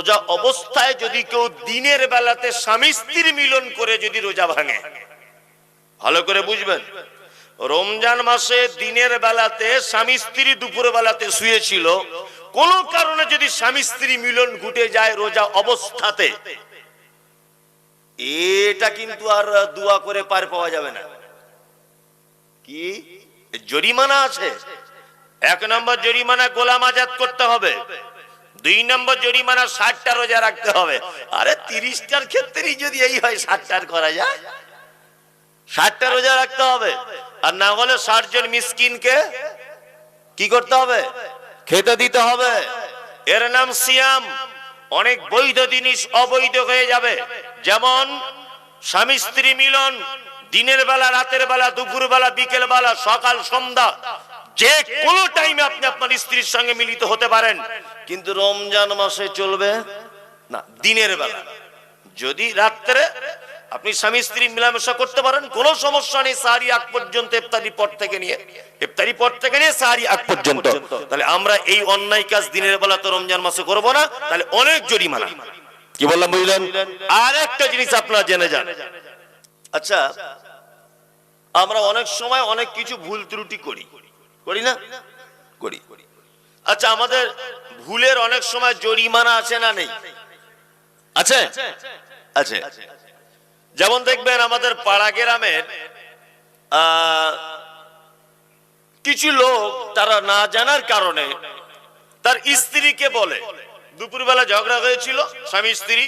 রোজা অবস্থায় যদি কেউ দিনের বেলাতে স্বামী স্ত্রীর মিলন করে যদি রোজা ভাঙে। ভালো করে বুঝবেন। রমজান মাসে দিনের বেলাতে স্বামী স্ত্রী দুপুর বেলাতে শুয়েছিল। কোন কারণে যদি স্বামী স্ত্রী মিলন ঘটে যায় রোজা অবস্থাতে, এটা কিন্তু আর দোয়া করে পার পাওয়া যাবে না। কি? জরিমানা আছে? এক নম্বর জরিমানা গোলাম আজাদ করতে হবে। দুই নম্বর জরিমানা ষাটটা রোজা রাখতে হবে। আরে তিরিশটার ক্ষেত্রেই যদি এই হয়, ষাটটার করা যায়। ষাটটা রোজা রাখতে হবে। আর না হলে ষাট জন মিসকিনকে কি করতে হবে? খেতে দিতে হবে। এর নাম সিয়াম। অনেক বৈধ জিনিস অবৈধ হয়ে যাবে। যেমন স্বামী স্ত্রী মিলন, দিনের বেলা, রাতের বেলা দুপুর বেলা বিকেল বেলা সকাল, সন্ধ্যা। যে কোনো টাইমে আপনি আপনার স্ত্রীর সঙ্গে মিলিত হতে পারেন। কিন্তু রমজান মাসে চলবে না দিনের বেলা। যদি রাত্রে আপনি স্বামী স্ত্রী মিলামেশা করতে পারেন কোনো সমস্যা নেই সাহারি আগ পর্যন্ত ইফতারি পর থেকে নিয়ে। ইফতারি পর থেকে নিয়ে সাহারি আগ পর্যন্ত। তাহলে আমরা এই অন্যায় কাজ দিনের বেলা তো রমজান মাসে করব না তাহলে অনেক জরিমানা। কি বললাম বুঝলেন? আর একটা জিনিস আপনারা জেনে যান। আচ্ছা আমরা অনেক সময় অনেক কিছু ভুল ত্রুটি করি। করি না? করি। আচ্ছা আমাদের ভুলের অনেক সময় জরিমানা আছে না নেই? আছে? আছে। যেমন দেখবেন আমাদের পাড়া গ্রামের কিছু লোক তারা না জানার কারণে তার স্ত্রীকে বলে। দুপুরবেলা ঝগড়া হয়েছিল, স্বামী স্ত্রী।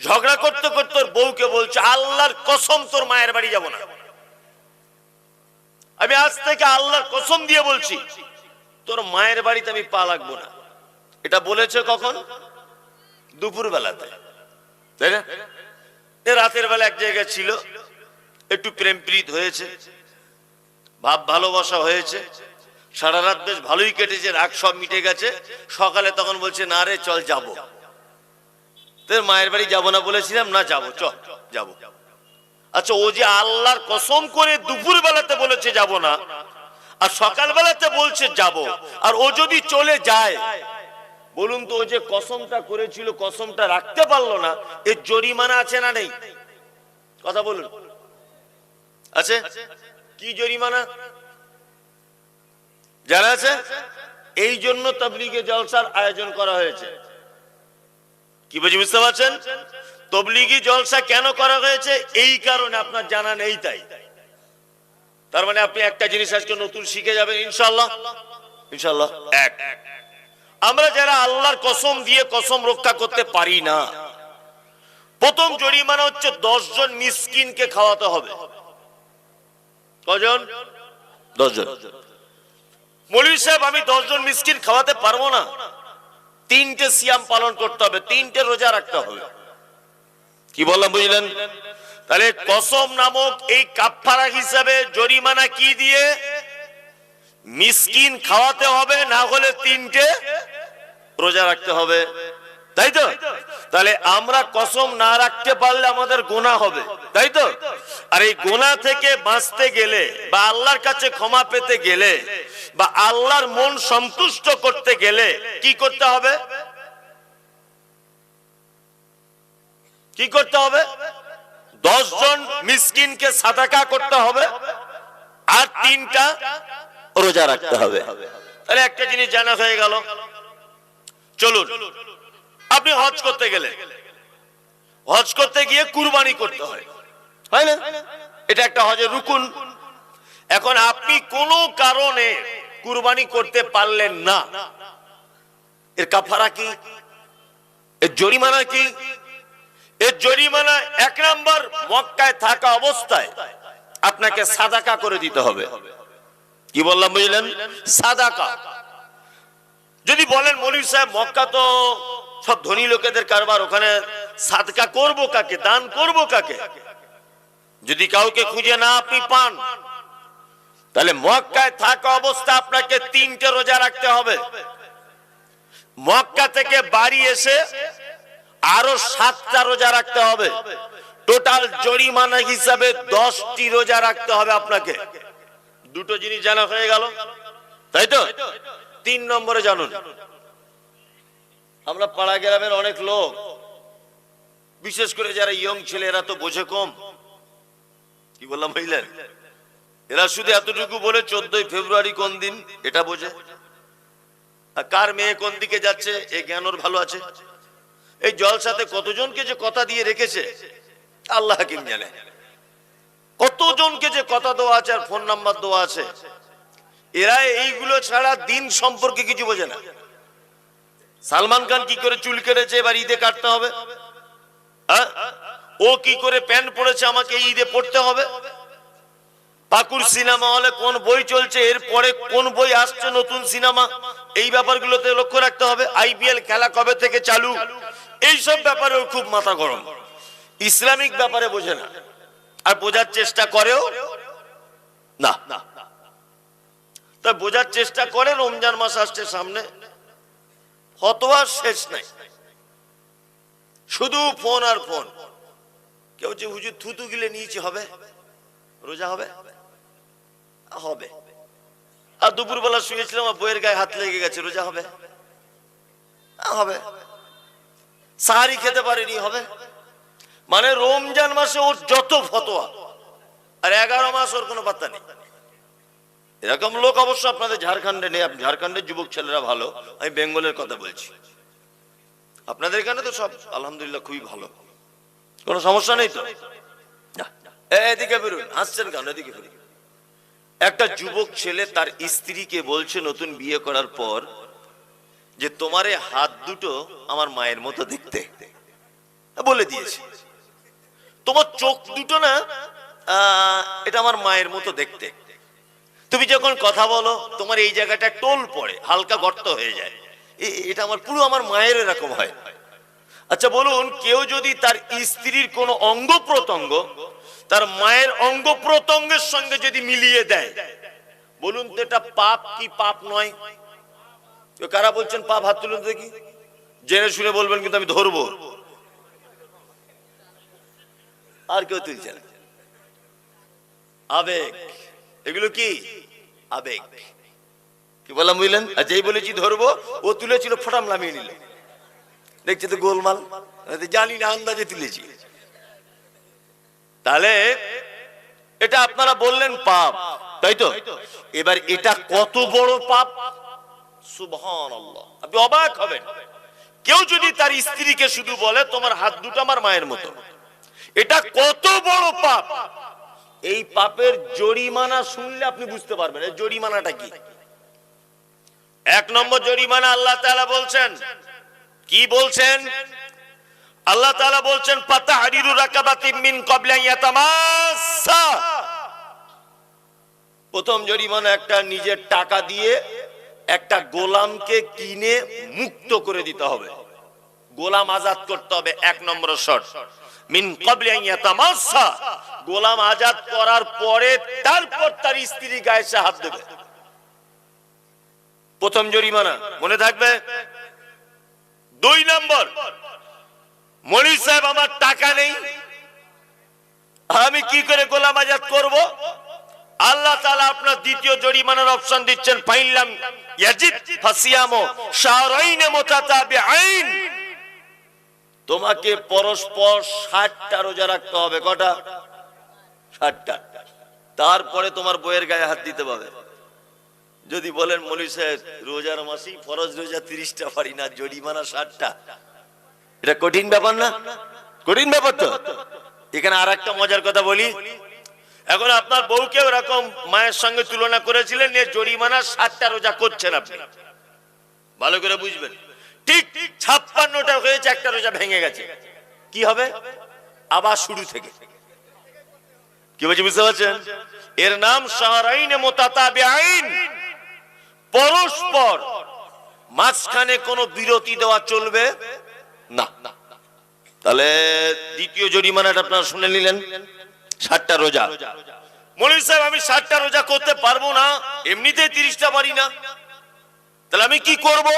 ঝগড়া করতে করতে ওর বউকে বলছে, আল্লাহর কসম তোর মায়ের বাড়ি যাব না। আমি আজ থেকে আল্লাহর কসম দিয়ে বলছি, তোর মায়ের বাড়িতে আমি পা লাগবো না। এটা বলেছে কখন? দুপুর বেলাতে তাই না? রাতের বেলা এক জায়গায় ছিল, একটু প্রেম প্রীত হয়েছে, ভাব ভালোবাসা হয়েছে সারা রাত বেশ ভালোই কেটেছে, রাগ সব মিটে গেছে, সকালে তখন বলছে, না রে, চল যাব। তোর মায়ের বাড়ি যাব না বলেছিলাম, না, যাব, চল, যাব। আচ্ছা ও যে আল্লাহর কসম করে দুপুর বেলাতে বলেছে যাব না, আর সকাল বেলাতে বলছে যাব, আর ও যদি চলে যায়, বলুন তো ও যে কসমটা করেছিল, কসমটা রাখতে পারল না, এর জরিমানা আছে না নেই? কথা বলুন। আছে? কি জরিমানা? জানা আছে? এই জন্য তবলিগে জলসার আয়োজন করা হয়েছে। কি বুঝি বুঝতে পারছেন? তবলিগি জলসা কেন করা হয়েছে? এই কারণে আপনার জানা নেই তাই। তার মানে আপনি একটা জিনিস আজকে নতুন শিখে যাবেন ইনশাল্লাহ ইনশাল্লাহ এক। আমরা যারা আল্লাহর কসম দিয়ে কসম রক্ষা করতে পারি না, প্রথম জরিমানা হচ্ছে দশ জন মিসকিনকে খাওয়াতে হবে। কজন? দশজন মৌলী সাহেব, আমি দশজন মিসকিন খাওয়াতে পারব না? তিনটে সিয়াম পালন করতে হবে, তিনটে রোজা রাখতে হবে। কি বললাম বুঝলেন? তাহলে কসম নামক এই কাফারা হিসাবে জরিমানা কি দিয়ে? মিসকিন খাওয়াতে হবে, না হলে তিনটে রোজা রাখতে হবে। তাই তো? তাহলে আমরা কসম না রাখতে পারলে আমাদের গোনা হবে। তাই তো? আর এই গোনা থেকে বাঁচতে গেলে বা আল্লাহর কাছে ক্ষমা পেতে গেলে বা আল্লাহর মন সন্তুষ্ট করতে গেলে কি করতে হবে? কি করতে হবে? দশ জন মিসকিনকে সাদাকা করতে হবে আর তিনটা রোজা রাখতে হবে। তাহলে একটা জিনিস জানা হয়ে গেল। চলুন, আপনি হজ করতে গেলে, হজ করতে গিয়ে কুরবানি করতে হয় না? এটা একটা হজের রুকুন। এখন আপনি কোনো কারণে কুরবানি করতে পারলেন না। এর কাফারা কি? এর জরিমানা কি? এর জরিমানা এক নম্বর মক্কায় থাকা অবস্থায় আপনাকে সাদাকা করে দিতে হবে। কি বললাম বুঝলেন? সাদাকা। যদি বলেন, মনির সাহেব, মক্কা তো সব ধনী লোকেদের কারবার, ওখানে সাদকা করব কাকে? দান করব কাকে? যদি কাউকে খুঁজে না আপনি পান, তাহলে মক্কায় থাকা অবস্থা আপনাকে তিনটে রোজা রাখতে হবে। মক্কা থেকে বাড়ি এসে আরও সাতটা রোজা রাখতে হবে। টোটাল জরিমানা হিসাবে দশটি রোজা রাখতে হবে আপনাকে। দুটো জিনিস জানা হয়ে গেল। তাই তো? তিন নম্বরে জানুন। আমরা পাড়া গ্রামের অনেক লোক, বিশেষ করে যারা ইয়ং ছেলে, এরা তো বোঝে কম। কি বললাম ভাইলেন এরা শুধু এতটুকু বলে চোদ্দই ফেব্রুয়ারি কোন দিন, এটা বোঝে। কার মেয়ে কোন দিকে যাচ্ছে, এ জ্ঞান ওর ভালো আছে। এই জলসাতে কতজনকে যে কথা দিয়ে রেখেছে? আল্লাহ হাকিম জানে। কতজনকে যে কথা দেওয়া আছে আর ফোন নাম্বার দেওয়া আছে? এরা এইগুলো ছাড়া দিন সম্পর্কে কিছু বোঝে না। সালমান খান কি করে চুল কেটেছে, এবার ঈদে কাটতে হবে? হ্যাঁ? ও কি করে প্যান্ট পরেছে, আমাকে ঈদে পড়তে হবে? পাকুর সিনেমা হলে কোন বই চলছে এরপরে কোন বই আসছে নতুন সিনেমা? এই ব্যাপারগুলোতে লক্ষ্য রাখতে হবে। আইপিএল খেলা কবে থেকে চালু? এই সব ব্যাপারেও খুব মাথা গরম। ইসলামিক ব্যাপারে বোঝে না। আর বোঝার চেষ্টা করেও না। তা বোঝার চেষ্টা করে রমজান মাস আসছে সামনে। হতোয়ার শেষ নাই। শুধু ফোন আর ফোন। কেউ যে হুজুর থুতু গিলে নিয়েছে হবে? রোজা হবে? হবে। আর দুপুরবেলা শুয়েছিলাম বইয়ের গায়ে হাত লেগে গেছে, রোজা হবে? হবে। সাহারি খেতে পারেনি, হবে? মানে রমজান মাসে ওর যত ফতোয়া, আর এগারো মাস ওর কোনো পাত্তা নেই। এরকম লোক অবশ্য আপনাদের ঝাড়খণ্ডে নেই ঝাড়খণ্ডের যুবক ছেলেরা ভালো, আমি বেঙ্গলের কথা বলছি। আপনাদের এখানে তো সব, আলহামদুলিল্লাহ, খুবই ভালো। কোনো সমস্যা নেই তো? এদিকে বেরুন, হাসছেন কেন? এদিকে একটা যুবক ছেলে তার স্ত্রীকে বলছে, নতুন বিয়ে করার পর যে তোমার হাত দুটো আমার মায়ের মতো দেখতে। বলে দিয়েছে। তোমার চোখ দুটো না এটা আমার মায়ের মতো দেখতে। তুমি যখন কথা বলো, তোমার এই জায়গাটা টোল পড়ে, হালকা গর্ত হয়ে যায়। এটা আমার পুরো আমার মায়ের এরকম হয়। আচ্ছা বলুন, কেউ যদি তার স্ত্রীর কোন অঙ্গ প্রত্যঙ্গ, তার মায়ের অঙ্গ প্রত্যঙ্গের সঙ্গে যদি মিলিয়ে দেয়, বলুন তো এটা পাপ কি পাপ নয়? কারা বলছেন, পাপ হাত তুলুন দেখি? জেনে শুনে বলবেন কিন্তু আমি ধরবো। আর কেউ তুলছে না। আবেগ। এগুলো কি? আবেগ। কি বললাম বুঝলেন? আর যেই বলেছি ধরবো, ও তুলেছিল, ফটাম নামিয়ে নিল। দেখছে তো গোলমাল। জানি না আন্দাজে তুলেছি। তাহলে এটা আপনারা বললেন পাপ। তাই তো? এবার এটা কত বড় পাপ? আপনি অবাক হবেন। কেউ যদি তার স্ত্রীকে শুধু বলে, তোমার হাত দুটো আমার মায়ের মতো। এটা কত বড় পাপ। এই পাপের জরিমানা শুনলে আপনি বুঝতে পারবেন। জরিমানাটা কি? এক নম্বর জরিমানা আল্লাহ বলছেন। কি বলছেন? আল্লাহ তাআলা বলছেন প্রথম জরিমানা একটা নিজের টাকা দিয়ে একটা গোলামকে কিনে মুক্ত করে দিতে হবে। গোলাম আজাদ করতে হবে এক নম্বর শর্ট মিন গোলাম আজাদ করার পরে তারপর তার স্ত্রী গায়ে সে হাত দেবে। প্রথম জরিমানা, মনে থাকবে? দুই নম্বর মনি সাহেব, আমার টাকা নেই। আমি কি করে গোলাম আজাদ করব? আল্লাহ তাআলা আপনার দ্বিতীয় জরিমানার অপশন দিচ্ছেন, ফাইনলাম তোমাকে পরস্পর ষাটটা রোজা রাখতে হবে, কটা? ষাটটা। তারপরে তোমার বইয়ের গায়ে হাত দিতে পাবে যদি বলেন মলি সাহেব, রোজার মাসি ফরজ রোজা তিরিশটা পারি না, জরিমানা ষাটটা। এটা কঠিন ব্যাপার না? কঠিন ব্যাপার তো। এখানে আর একটা মজার কথা বলি। এখন আপনার বউকে ওরকম মায়ের সঙ্গে তুলনা করেছিলেন নিয়ে জরিমানা ষাটটা রোজা করছেন আপনি। ভালো করে বুঝবেন। ঠিক ছাপ্পান্নটা হয়েছে, একটা রোজা ভেঙে গেছে। কি হবে? আবার শুরু থেকে। কি বলছি, বুঝতে পারছেন? এর নাম শাহরাইনে মোতাতাবে আইন পরস্পর মাঝখানে কোনো বিরতি দেওয়া চলবে? না। তাহলে দ্বিতীয় জরিমানাটা আপনারা শুনে নিলেন। ষাটটা রোজা। মনির সাহেব, আমি ষাটটা রোজা করতে পারব না, এমনিতেই তিরিশটা পারি না। তাহলে আমি কি করব?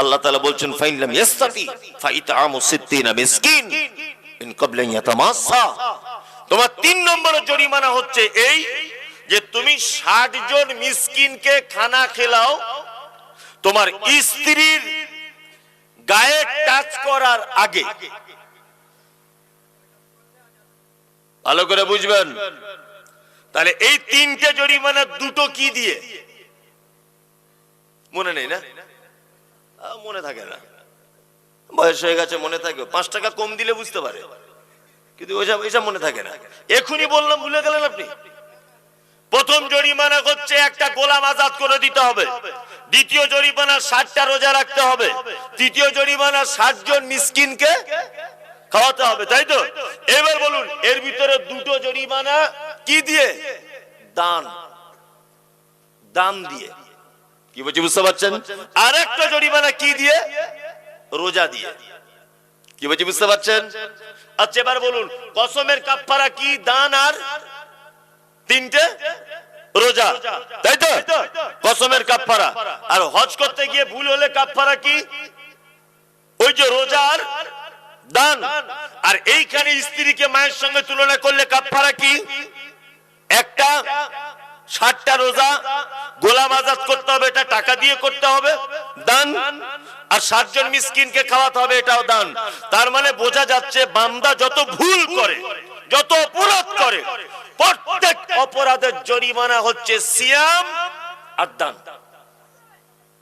আল্লাহ তালা বলছেন ফাইনলাম মিসকিন ইন ইয়াতামাসসা। তোমার তিন নম্বরের জরিমানা হচ্ছে এই যে তুমি ষাট জন মিসকিনকে খানা খেলাও, তোমার স্ত্রীর গায়ে টাচ করার আগে। ভালো করে বুঝবেন? তাহলে এই তিনটে জরিমানা দুটো কি দিয়ে? মনে নেই না? মনে থাকে না। বয়স হয়ে গেছে, মনে থাকবে। পাঁচ টাকা কম দিলে বুঝতে পারে। কিন্তু ওইসব ওইসব মনে থাকে না। এখনই বললাম, ভুলে গেলেন আপনি? প্রথম জরিমানা হচ্ছে একটা গোলাম আজাদ করে দিতে হবে। দ্বিতীয় জরিমানা ষাটটা রোজা রাখতে হবে। তৃতীয় জরিমানা ষাট জন মিসকিনকে খাওয়াতে হবে, তাই তো? এবার বলুন, এর ভিতরে দুটো জরিমানা কি দিয়ে? দান। দান দিয়ে। কি বলছি, বুঝতে পারছেন? আর একটা জরিমানা কি দিয়ে? রোজা দিয়ে। কি বলছি, বুঝতে পারছেন? আচ্ছা এবার বলুন, কসমের কাপ্পারা কি, দান আর তিনটে? রোজা। তাই তো? কসমের কাপ্পারা আর হজ করতে গিয়ে ভুল হলে কাপ্পারা কি? ওই যে রোজা আর দান। আর এইখানে স্ত্রীকে মায়ের সঙ্গে তুলনা করলে কাপ্পারা কি? একটা, ষাটটা রোজা গোলাম আজাদ করতে হবে, এটা টাকা দিয়ে করতে হবে, দান। আর ষাটজন মিসকিনকে খাওয়াতে হবে, এটাও দান। তার মানে বোঝা যাচ্ছে বান্দা যত ভুল করে, যত অপরাধ করে, প্রত্যেক অপরাধের জরিমানা হচ্ছে সিয়াম আর দান।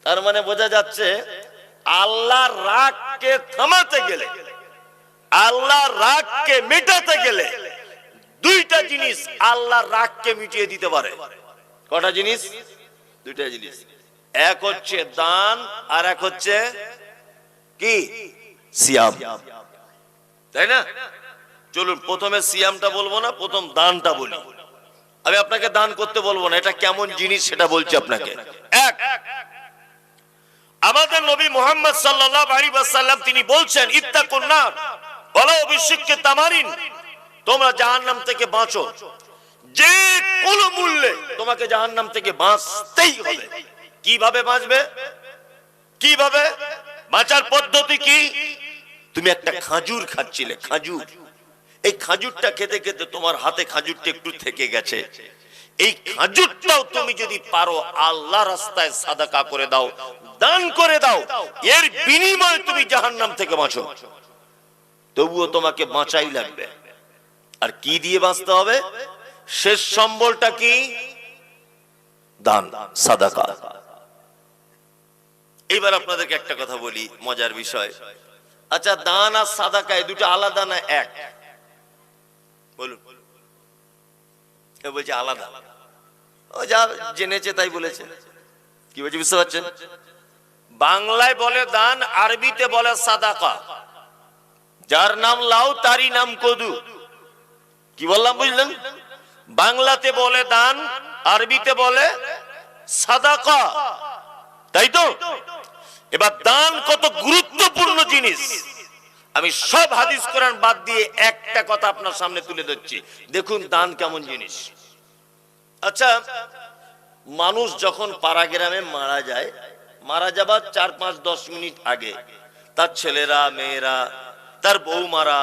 তার মানে বোঝা যাচ্ছে আল্লাহ রাগকে থামাতে গেলে আল্লাহ রাগকে মেটাতে গেলে দুইটা জিনিস আল্লাহ রাগকে মিটিয়ে দিতে পারে। কটা জিনিস? দুইটা জিনিস। এক হচ্ছে দান, আর এক হচ্ছে কি? সিয়াম। তাই না? চলুন, প্রথমে সিয়ামটা বলব না, প্রথম দানটা বলি। আমি আপনাকে দান করতে বলব না, এটা কেমন জিনিস সেটা বলছি আপনাকে। এক, আমাদের নবী মোহাম্মদ আলাইহি ওয়াসাল্লাম তিনি বলছেন, ইত্তাকুন ওয়ালা বিশিক্কি তামারিন, তোমরা জাহান্নাম থেকে বাঁচো। যে কোন মূল্যে তোমাকে জাহান্নাম থেকে বাঁচতেই হবে। কীভাবে বাঁচবে? কীভাবে? বাঁচার পদ্ধতি কি? তুমি একটা খাজুর খাচ্ছিলে, খাজুর। এই খাজুরটা খেতে খেতে তোমার হাতে খাজুরটা একটু থেকে গেছে। এই খাজুরটাও তুমি যদি পারো আল্লাহ রাস্তায় সাদাকা করে দাও, দান করে দাও, এর বিনিময়ে তুমি জাহান্নাম থেকে বাঁচো। তবুও তোমাকে বাঁচাই লাগবে। আর কি দিয়ে বাঁচতে হবে? শেষ সম্বলটা কি? দান, সাদাকা। এবার আপনাদেরকে একটা কথা বলি, মজার বিষয়। আচ্ছা দান আর সাদাকা দুটো আলাদা না এক? বলুন। বলছে আলাদা। ও যা জেনেছে তাই বলেছে। কি বলছে বুঝতে পারছেন? বাংলায় বলে দান, আরবিতে বলে সাদাকা। যার নাম লাউ, তারই নাম কদু। কি বললাম, বুঝলেন? বাংলাতে বলে দান, আরবিতে বলে সাদাকা। তাই তো? এবার দান কত গুরুত্বপূর্ণ জিনিস। আমি সব হাদিস কোরআন বাদ দিয়ে একটা কথা আপনার সামনে তুলে ধরছি। দেখুন দান কেমন জিনিস। আচ্ছা মানুষ যখন পাড়া গ্রামে মারা যায়, মারা যাবার চার পাঁচ দশ মিনিট আগে, তার ছেলেরা, মেয়েরা তার বউ মারা,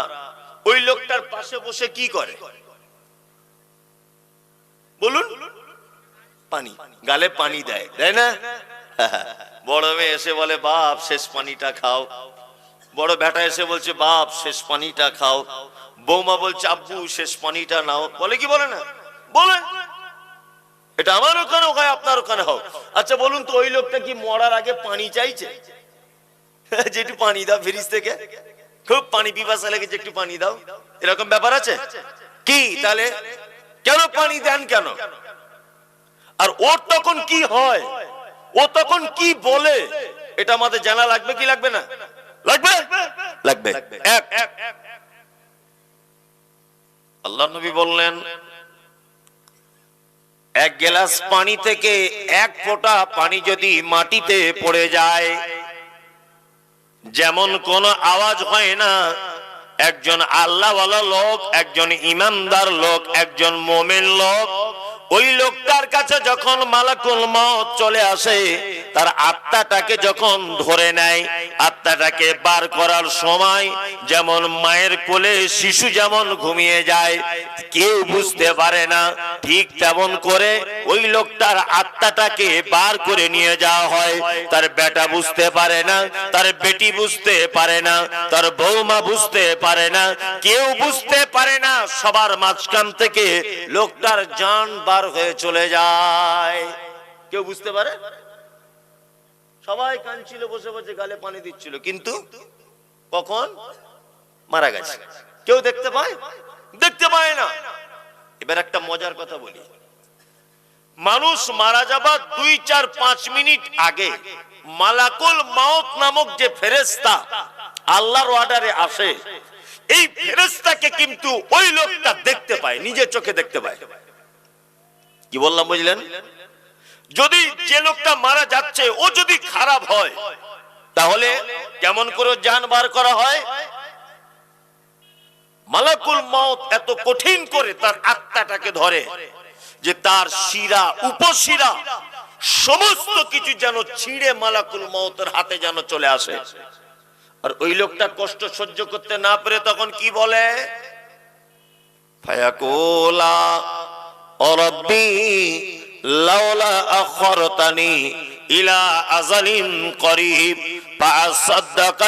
ওই লোকটার পাশে বসে কি করে? বলুন। পানি, গালে পানি দেয় দেয় না? বড় মেয়ে এসে বলে, বাপ, শেষ পানিটা খাও। বড় বেটা এসে বলছে, বাপ, শেষ পানিটা খাও। বৌমা বলছে, আব্বু, শেষ পানিটা নাও। বলে কি বলে না? বলে। এটা আমার ওখানে হয় আপনার ওখানে হোক। আচ্ছা বলুন তো, ওই লোকটা কি মরার আগে পানি চাইছে? যে একটু পানি দাও ফ্রিজ থেকে। খুব পানি পিপাসা লেগেছে, একটু পানি দাও। এরকম ব্যাপার আছে? কি তাহলে? কেন পানি দেন কেন? আর ওর তখন কি হয়? ও তখন কি বলে? এটা আমাদের জানা লাগবে কি লাগবে না? লাগবে? লাগবে। আল্লাহ নবী বললেন, এক গ্লাস পানি থেকে এক ফোঁটা পানি যদি মাটিতে পড়ে যায় যেমন কোন আওয়াজ হয় না একজন আল্লাহওয়ালা লোক একজন ইমানদার লোক একজন মোমেন লোক ওই লোকটার কাছে যখন মালাকুল মত চলে আসে, তার আত্মাটাকে যখন ধরে নেয়, আত্মাটাকে বার করার সময় যেমন মায়ের কোলে শিশু যেমন ঘুমিয়ে যায়, কেউ বুঝতে পারে না, ঠিক তেমন করে ওই লোকটার আত্মাটাকে বার করে নিয়ে যাওয়া হয়। তার বেটা বুঝতে পারে না, তার বেটি বুঝতে পারে না, তার বৌমা বুঝতে পারে না, কেউ বুঝতে পারে না। সবার মাঝখান থেকে লোকটার জান বার হয়ে চলে যায়। কেউ বুঝতে পারে? সবাই কাঁদছিল, বসে বসে গালে পানি দিচ্ছিল, কিন্তু কখন? মারা গেছে। কেউ দেখতে পায়? দেখতে পায় না। এবার একটা মজার কথা বলি। মানুষ মারা যাবার দুই, চার, পাঁচ মিনিট আগে মালাকুল মাউত নামক যে ফেরেস্তা আল্লাহর অর্ডারে আসে, এই ফেরেস্তাকে কিন্তু ওই লোকটা দেখতে পায়, নিজের চোখে দেখতে পায়। কি বললাম, বুঝলেন? যদি যে লোকটা মারা যাচ্ছে, ও যদি খারাপ হয়, তাহলে কেমন করে জান বার করা হয়? মালাকুল মত এত কঠিন করে তার আত্মাটাকে ধরে যে তার শিরা, উপশিরা, সমস্ত কিছু যেন ছিঁড়ে মালাকুল মতের হাতে যেন চলে আসে। আর ওই লোকটা কষ্ট সহ্য করতে না পেরে তখন কি বলে? ফায়াকুলা অরব্বি লাউলা আখরতানি ইলা আজালিন করিব فأصدق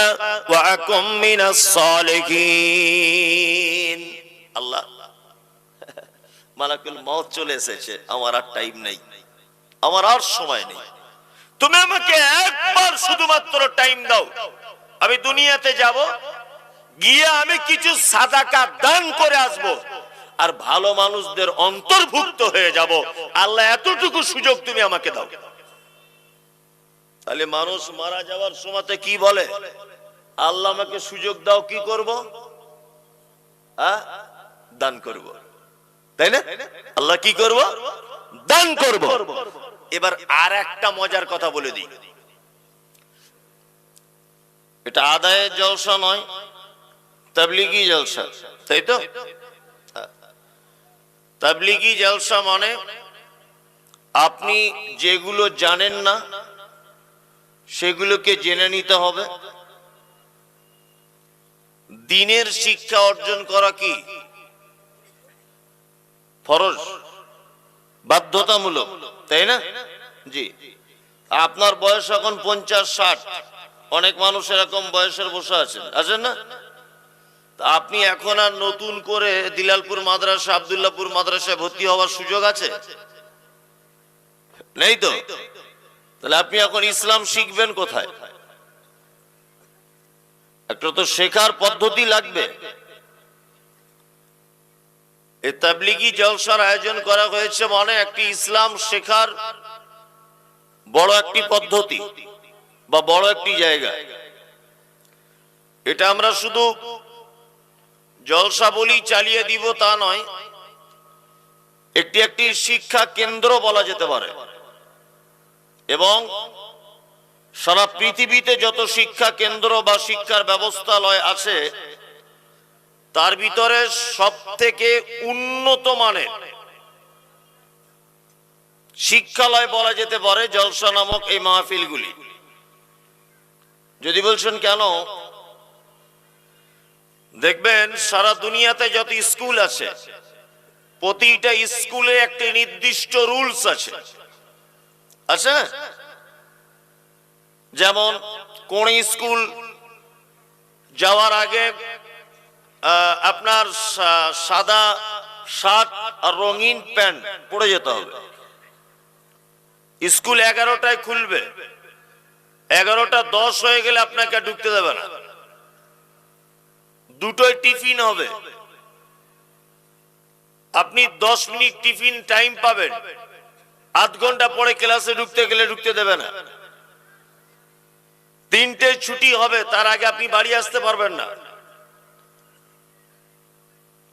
وأكن من الصالحين আল্লাহ মালাকুল মত চলে এসেছে আমার আর টাইম নেই আমার আর সময় নেই তুমি আমাকে একবার শুধুমাত্র টাইম দাও আমি দুনিয়াতে যাব গিয়ে আমি কিছু সাদাকা দান করে আসব আর ভালো মানুষদের অন্তর্ভুক্ত হয়ে যাব। আল্লাহ, এতটুকু সুযোগ তুমি আমাকে দাও। তাহলে মানুষ মারা যাওয়ার সময়তে কি বলে? আল্লাহ আমাকে সুযোগ দাও, কি করব? দান করব। তাই না? আল্লাহ কি করব? দান করব। এবার আর একটা মজার কথা বলে দিই। এটা আদায়ের জলসা নয়, তাবলিগি জলসা, তাই তো? তাবলিগি জলসা মানে আপনি যেগুলো জানেন না, সেগুলোকে জেনে নিতে হবে। দিনের শিক্ষা অর্জন করা কি? ফরজ, বাধ্যতামূলক, তাই না? জি। আপনার বয়স এখন পঞ্চাশ, ষাট। অনেক মানুষ এরকম বয়সের বসে আছেন। আছেন না? আপনি এখন আর নতুন করে দিলালপুর মাদ্রাসা, আবদুল্লাপুর মাদ্রাসায় ভর্তি হওয়ার সুযোগ আছে? নেই তো? তাহলে আপনি এখন ইসলাম শিখবেন কোথায়? একটা তো শেখার পদ্ধতি লাগবে। এই তাবলিগি জলসার আয়োজন করা হয়েছে মানে একটি ইসলাম শেখার বড় একটি পদ্ধতি বা বড় একটি জায়গা। এটা আমরা শুধু জলসা বলি চালিয়ে দিব তা নয়। একটি একটি শিক্ষা কেন্দ্র বলা যেতে পারে। এবং সারা পৃথিবীতে যত শিক্ষা কেন্দ্র বা শিক্ষার ব্যবস্থালয় আছে, তার ভিতরে সব থেকে উন্নত মানের শিক্ষালয় বলা যেতে পারে জলসা নামক এই মাহফিলগুলি। যদি বলছেন কেন? দেখবেন, সারা দুনিয়াতে যত স্কুল আছে, প্রতিটা স্কুলে একটি নির্দিষ্ট রুলস আছে। আছে? যেমন, কোন স্কুল যাওয়ার আগে আপনার সাদা শার্ট আর রঙিন প্যান্ট পরে যেতে হবে। স্কুল এগারোটায় খুলবে। এগারোটা দশ হয়ে গেলে আপনাকে ঢুকতে দেবে না। দুটোই টিফিন হবে। আপনি দশ মিনিট টিফিন টাইম পাবেন। আধ ঘণ্টা পরে ক্লাসে ঢুকতে গেলে ঢুকতে দেবে না। তিনটে ছুটি হবে, তার আগে আপনি বাড়ি আসতে পারবেন না।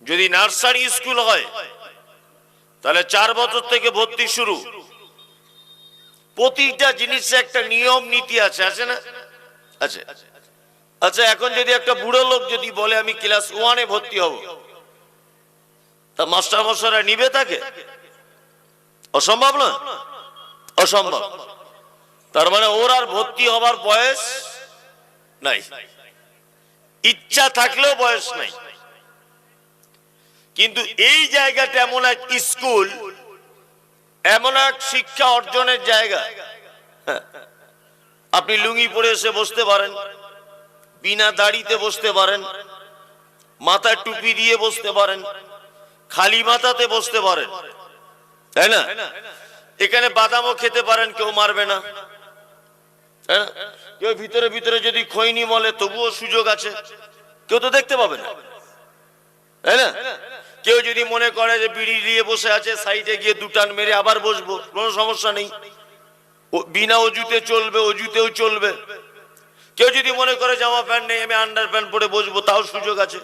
যদি নার্সারি স্কুল হয়, তাহলে চার বছর থেকে ভর্তি শুরু। প্রতিটা জিনিসে একটা নিয়ম নীতি আছে আছে না? আছে। আচ্ছা এখন যদি একটা বুড়ো লোক যদি বলে, আমি ক্লাস ওয়ানে ভর্তি হব। তা মাস্টার মশারা নিবে তাকে? অসম্ভব না অসম্ভব। তার মানে ওর আর ভর্তি হবার বয়স নাই। ইচ্ছা থাকলেও বয়স নাই। কিন্তু এই জায়গাটা এমন এক স্কুল, এমন এক শিক্ষা অর্জনের জায়গা। হ্যাঁ। আপনি লুঙ্গি পরে এসে বসতে পারেন। বিনা দাড়িতে বসতে পারেন মাথায় টুপি দিয়ে বসতে পারেন, খালি মাথাতে বসতে পারেন। তাই না? এখানে বাদামও খেতে পারেন, কেউ মারবে না। কেউ ভিতরে ভিতরে যদি খৈনি মলে, তবুও সুযোগ আছে। কেউ তো দেখতে পাবে না। তাই না? কেউ যদি মনে করে যে বিড়ি নিয়ে বসে আছে, সাইডে গিয়ে দুটান মেরে আবার বসবো, কোনো সমস্যা নেই। বিনা অজুতে চলবে, অজুতেও চলবে। কেউ যদি মনে করে জামা প্যান্ট নেই, আমি আন্ডার প্যান্ট পরে বসবো, তাও সুযোগ আছে।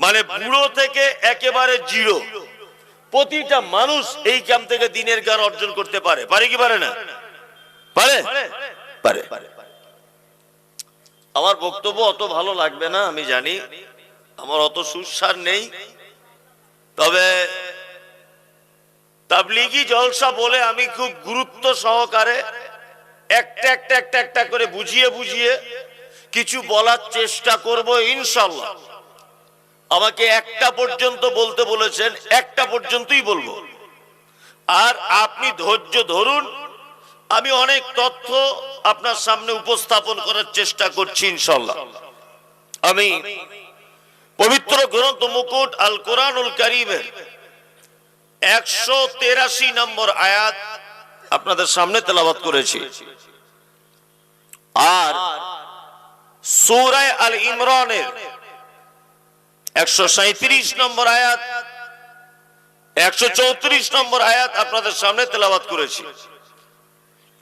মানে বুড়ো থেকে একেবারে জিরো। প্রতিটা মানুষ এই ক্যাম্প থেকে দিনের জ্ঞান অর্জন করতে পারে। পারে কি পারে না? পারে? পারে। আমার বক্তব্য অত ভালো লাগবে না, আমি জানি। আমার অত সুস্বার নেই। তবে তাবলিগি জলসা বলে আমি খুব গুরুত্ব সহকারে একটা একটা একটা একটা করে বুঝিয়ে বুঝিয়ে কিছু বলার চেষ্টা করব ইনশাল্লাহ। আমাকে একটা পর্যন্ত বলতে বলেছেন, একটা পর্যন্তই বলব। আর আপনি ধৈর্য ধরুন, আমি অনেক তথ্য আপনার সামনে উপস্থাপন করার চেষ্টা করছি ইনশাল্লাহ। আমি পবিত্র গ্রন্থ মুকুট আল কোরআনুল করিমের একশো তেরাশি নম্বর আয়াত আপনাদের সামনে তেলাবাত করেছি। আর সূরায় আল ইমরানের একশো সাঁত্রিশ নম্বর আয়াত, একশো চৌত্রিশ নম্বর আয়াত আপনাদের সামনে তেলাবাত করেছি।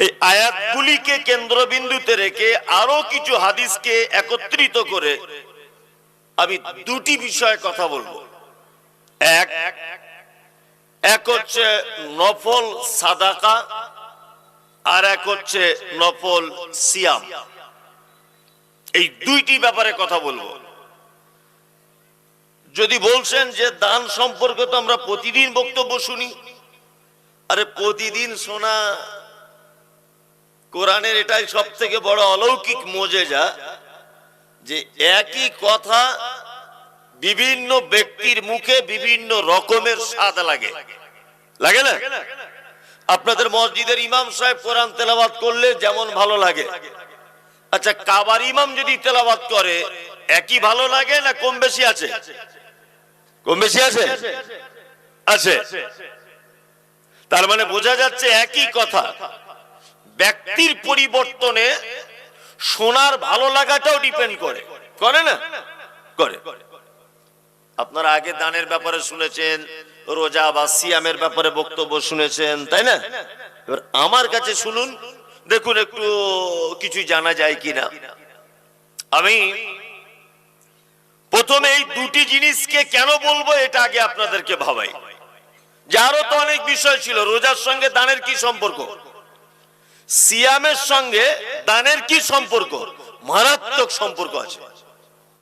এই আয়াতগুলিকে কেন্দ্রবিন্দুতে রেখে আরও কিছু হাদিসকে একত্রিত করে আমি দুটি বিষয়ে কথা বলব। এক এক হচ্ছে নফল সাদাকা আর এক হচ্ছে নফল সিয়াম। এই দুইটি ব্যাপারে কথা বলব। যদি বলছেন যে দান সম্পর্কে তো আমরা প্রতিদিন বক্তব্য শুনি, আরে প্রতিদিন শোনা, কোরআনের এটাই সব থেকে বড় অলৌকিক মোজেজা যে একই কথা বিভিন্ন ব্যক্তির মুখে বিভিন্ন রকমের স্বাদ লাগে। লাগে না? আপনাদের মসজিদের ইমাম সাহেব কোরআন তেলাবাদ করলে যেমন ভালো লাগে। আচ্ছা কাবার ইমাম যদি তেলাবাদ করে, একই ভালো লাগে না কম বেশি আছে? কম বেশি আছে? আছে। তার মানে বোঝা যাচ্ছে একই কথা। ব্যক্তির পরিবর্তনে শোনার ভালো লাগাটাও ডিপেন্ড করে। করে না? করে। আপনারা আগে দানের ব্যাপারে শুনেছেন, রোজা বা সিয়ামের ব্যাপারে বক্তব্য শুনেছেন, তাই না? এবার আমার কাছে শুনুন, দেখুন একটু কিছু জানা যায় কিনা। আমি প্রথমে এই দুটি জিনিসকে কেন বলব এটা আগে আপনাদেরকে ভাবাই। যে আরও তো অনেক বিষয় ছিল, রোজার সঙ্গে দানের কি সম্পর্ক? সিয়ামের সঙ্গে দানের কি সম্পর্ক? মারাত্মক সম্পর্ক আছে।